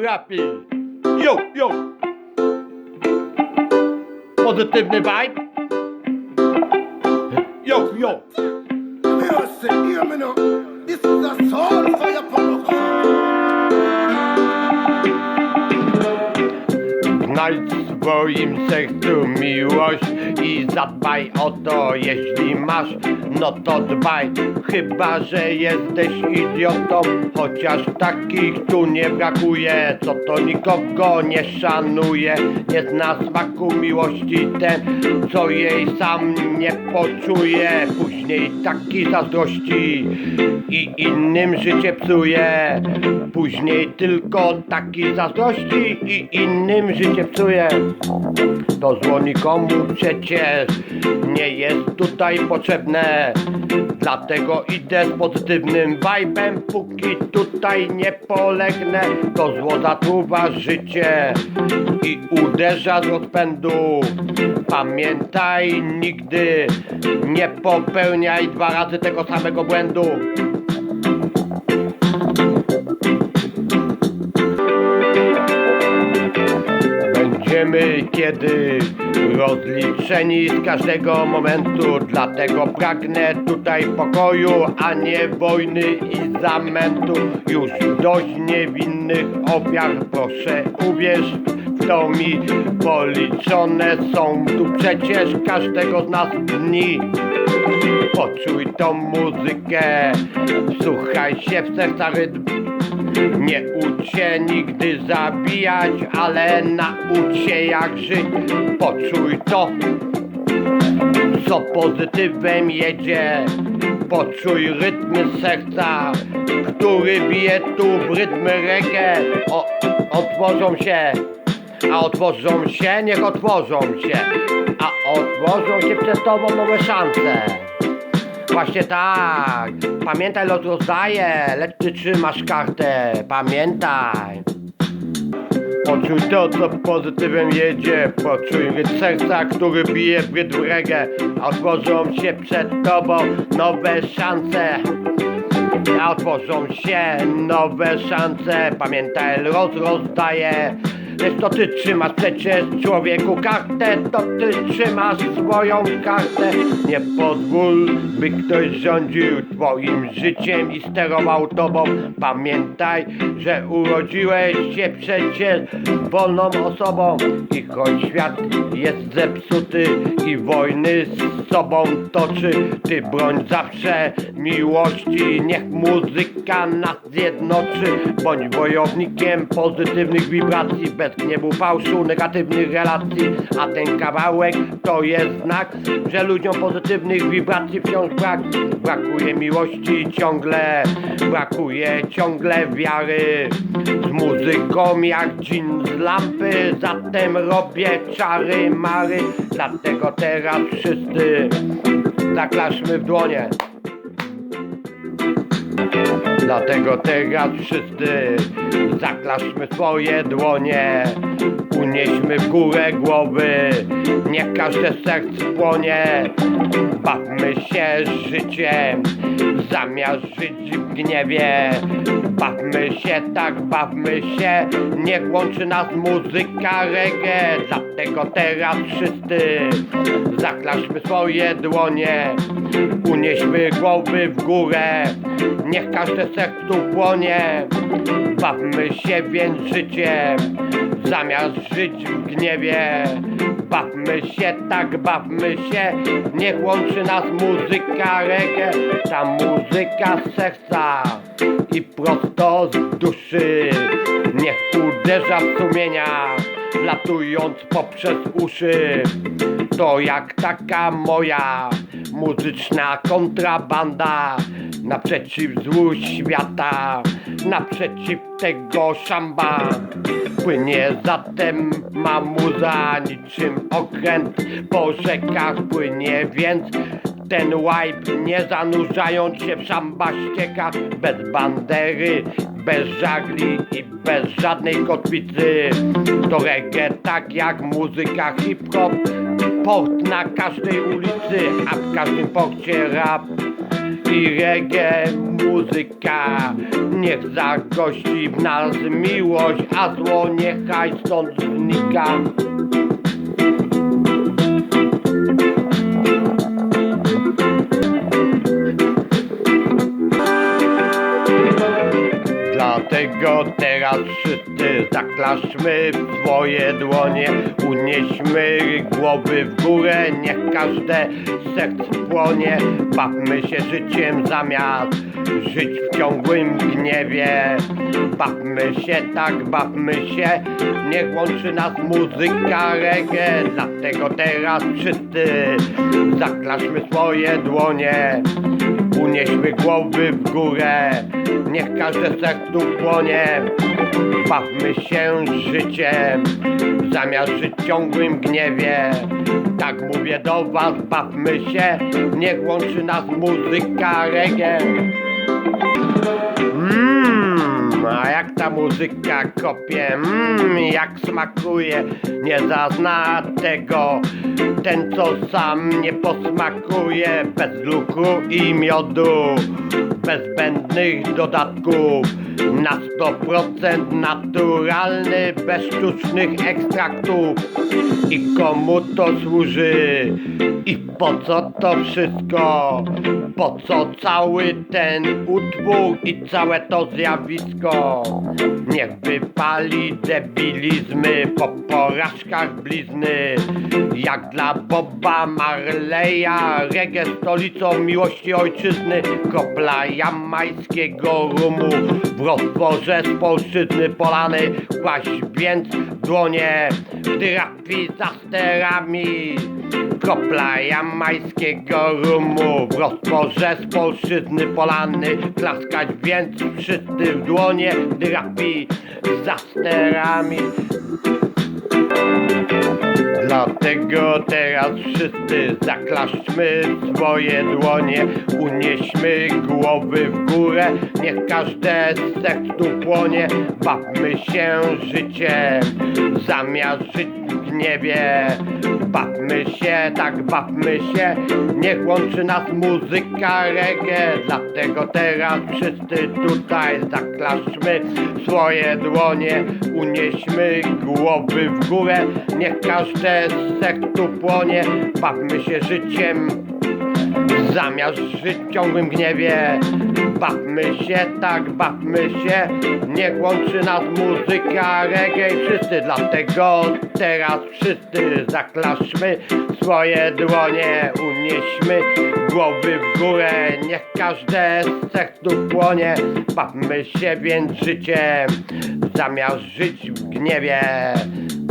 rapi. Yo, yo. Pozytywny vibe. Yo, yo. W swoim sercu miłość i zadbaj o to, jeśli masz, no to dbaj. Chyba, że jesteś idiotą, chociaż takich tu nie brakuje, co to nikogo nie szanuje. Nie zna smaku miłości ten, co jej sam nie poczuje. Później taki zazdrości i innym życie psuje. Później tylko taki zazdrości i innym życie psuje. To zło nikomu przecież nie jest tutaj potrzebne. Dlatego idę z pozytywnym vibe'em, póki tutaj nie polegnę. To zło zatruwa życie i uderza z rozpędu. Pamiętaj, nigdy nie popełniaj dwa razy tego samego błędu. Będziemy kiedy rozliczeni z każdego momentu Dlatego pragnę tutaj pokoju, a nie wojny i zamętu. Już dość niewinnych ofiar, proszę uwierz w to mi. Policzone są tu przecież każdego z nas dni. Poczuj tą muzykę, słuchaj się w serca rytm nie ucz się nigdy zabijać, ale naucz się jak żyć. Poczuj to, co pozytywem jedzie. Poczuj rytmy serca, który bije tu w rytmy reggae. O, otworzą się, a otworzą się, niech otworzą się. A otworzą się przed tobą nowe szanse. Właśnie tak. Pamiętaj, lot rozdaje, lecz ty trzymasz kartę. Pamiętaj. Poczuj to, co pozytywem jedzie. Poczuj rytm serca, który bije w rytm reggae. Otworzą się przed tobą nowe szanse. Otworzą się nowe szanse. Pamiętaj, los rozdaje. Lecz to ty trzymasz przecież człowieku kartę, to ty trzymasz swoją kartę. Nie pozwól, by ktoś rządził twoim życiem i sterował tobą. Pamiętaj, że urodziłeś się przecież wolną osobą. I choć świat jest zepsuty i wojny z sobą toczy, ty broń zawsze miłości. Niech muzyka nas zjednoczy. Bądź wojownikiem pozytywnych wibracji, bez gniewu, fałszu, negatywnych relacji. A ten kawałek to jest znak, że ludziom pozytywnych wibracji wciąż brak. Brakuje miłości ciągle, brakuje ciągle wiary. Z muzyką jak dżin z lampy, zatem robię czary mary. Dlatego teraz wszyscy zaklaszmy w dłonie. Dlatego teraz wszyscy zaklaszmy swoje dłonie Unieśmy w górę głowy. Niech każde serce płonie Bawmy się życiem Zamiast żyć w gniewie. Bawmy się tak, bawmy się. Niech łączy nas muzyka reggae. Dlatego teraz wszyscy Zaklaszmy swoje dłonie. Unieśmy głowy w górę. Niech każde sercu płonie. Bawmy się więc życiem Zamiast żyć w gniewie. Bawmy się tak, bawmy się. Niech łączy nas muzyka reggae. Ta muzyka serca I prosto z duszy. Niech uderza w sumienia Latując poprzez uszy. To jak taka moja Muzyczna kontrabanda Naprzeciw złu świata Naprzeciw tego szamba Płynie zatem ma muza niczym okręt. Po rzekach płynie więc ten wipe nie zanurzając się w szambaściekach Bez bandery, bez żagli i bez żadnej kotwicy. To reggae tak jak muzyka hip-hop. Port na każdej ulicy, a w każdym porcie rap i reggae muzyka. Niech zagości w nas miłość, a zło niechaj stąd znika. Dlatego teraz wszyscy zaklaszmy swoje dłonie, unieśmy głowy w górę, niech każde serce płonie, bawmy się życiem zamiast żyć w ciągłym gniewie. Bawmy się tak, bawmy się, niech łączy nas muzyka reggae, dlatego teraz wszyscy zaklaszmy swoje dłonie. Unieśmy głowy w górę, niech każde sercu płonie. Bawmy się życiem, zamiast żyć w ciągłym gniewie. Tak mówię do was, bawmy się, niech łączy nas muzyka reggae. Mmm, a jak ta muzyka kopie, mmm, jak smakuje, nie zazna tego. Ten, co sam nie posmakuje, bez luku i miodu, bez zbędnych dodatków, na 100% naturalny, bez sztucznych ekstraktów. I komu to służy? I po co to wszystko? Po co cały ten utwór i całe to zjawisko? Niech wypali debilizmy po porażkach blizny. Jak dla Boba Marleya, reggae stolicą miłości ojczyzny, kropla jamańskiego rumu w rozporze z polszczyzny polany, kłaść więc dłonie, gdy rapi za sterami. Kropla jamańskiego rumu w rozporze z polszczyzny polany, klaskać więc wszyscy w dłonie, gdy rapi za sterami. Dlatego teraz wszyscy zaklaszczmy swoje dłonie, unieśmy głowy w górę, niech każde z płonie, bawmy się życiem, zamiast żyć w gniewie. Bawmy się, tak bawmy się, niech łączy nas muzyka reggae, dlatego teraz wszyscy tutaj zaklaszczmy swoje dłonie, unieśmy głowy w górę, niech każde z sercu płonie, bawmy się życiem, zamiast żyć w ciągłym gniewie. Bawmy się, tak bawmy się, niech łączy nas muzyka reggae. Wszyscy, dlatego teraz wszyscy zaklaszmy swoje dłonie, unieśmy. Głowy w górę, niech każde z sercu płonie, bawmy się więc życiem, zamiast żyć w gniewie.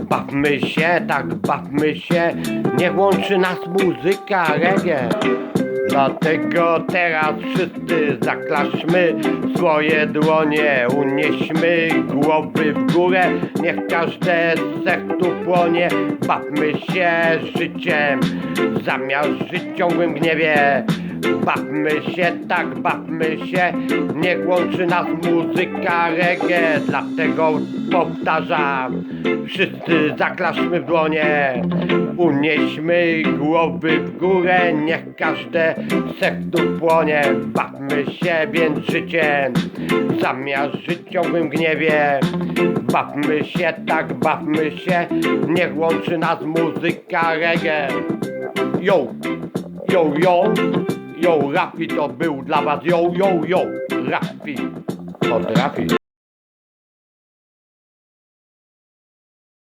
Bawmy się, tak bawmy się, niech łączy nas muzyka reggae. Dlatego teraz wszyscy zaklaszmy swoje dłonie, unieśmy głowy w górę, niech każde z sercu płonie, bawmy się życiem, zamiast żyć ciągłym gniewie. Bawmy się, tak bawmy się, niech łączy nas muzyka reggae, dlatego powtarzam, wszyscy zaklaszmy w dłonie, unieśmy głowy w górę, niech każde sercu płonie, bawmy się więc życiem, zamiast ciągłym gniewie, bawmy się, tak bawmy się, niech łączy nas muzyka reggae. Yo, yo, yo, yo, Rafi to był dla was, yo, yo, yo, Rafi, potrafi.